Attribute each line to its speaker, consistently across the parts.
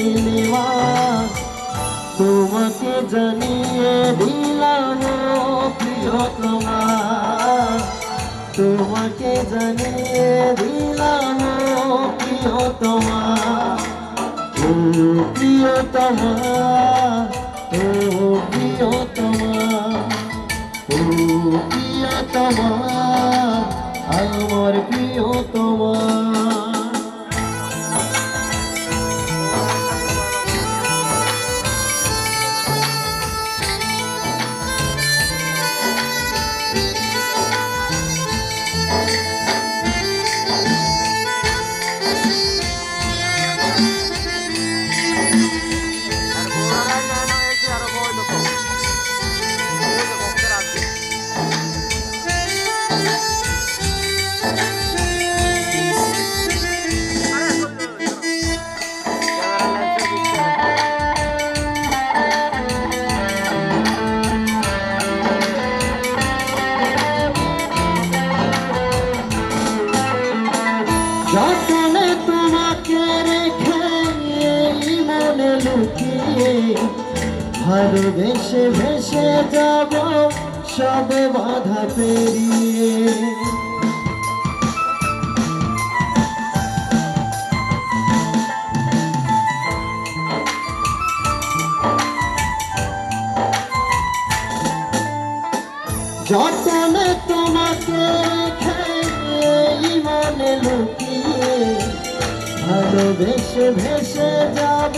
Speaker 1: নীলিমা তোমাকে জানিয়ে দিলাম প্রিয়তমা। তোমাকে জানিয়ে দিলাম প্রিয়তমা। ও প্রিয়তমা ও প্রিয়তমা ও প্রিয়তমা। ভালোবেসে ভেসে যাব সব বাধা পেরিয়ে। যতনে তোমাকে লুকিয়ে ভালোবেসে ভেসে যাব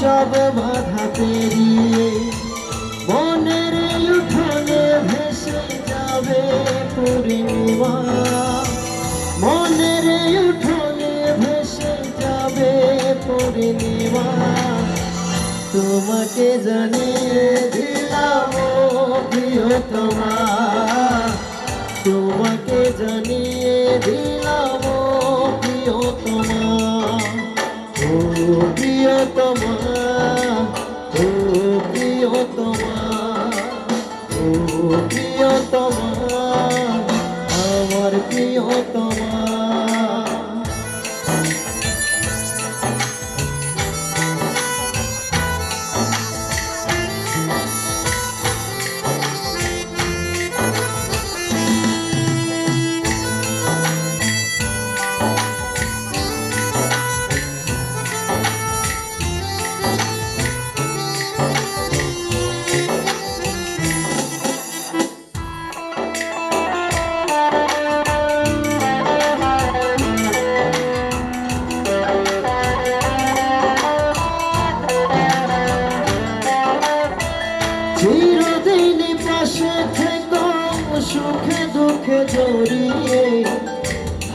Speaker 1: সব বাধা পেরিয়ে মনের উঠোনে ভেসে যাবে পূর্ণিমা। মনের উঠোনে ভেসে যাবে পূর্ণিমা। তোমাকে জানিয়ে দিলাম ও প্রিয়তমা তোমাকে জানিয়ে দিলাম ও প্রিয়তমা ও প্রিয়তমা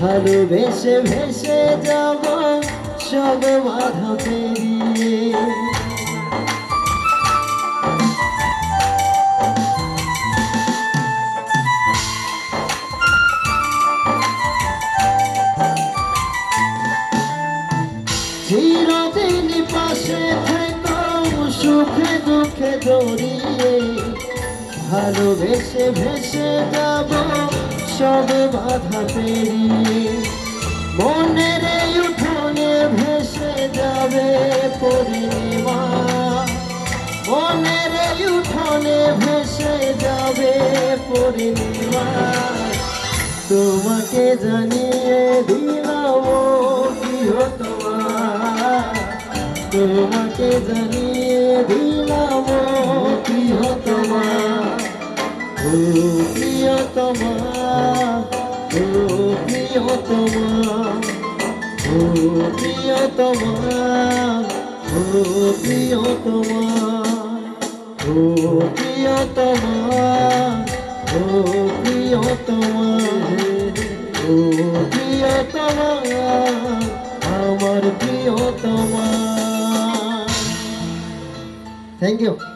Speaker 1: ভালোবেসে ভেসে যাব সব বাধা পেরিয়ে চিরদিন পাশে থেকো সুখে দুঃখে জড়িয়ে। ভালোবেসে ভেসে যাব সব বাধা পেরিয়ে মনের উঠোনে ভেসে যাবে পূর্ণিমা। মনের উঠোনে ভেসে যাবে পূর্ণিমা। তোমাকে জানিয়ে দিলাম প্রিয়তমা। তোমাকে জানিয়ে দিলাম ও প্রিয়তমা। ও প্রিয়তমা প্রিয় তোমার ও প্রিয় তোমার ও প্রিয় তোমার ও প্রিয় তোমার ও প্রিয় তোমার আমার প্রিয় তোমার থ্যাংক ইউ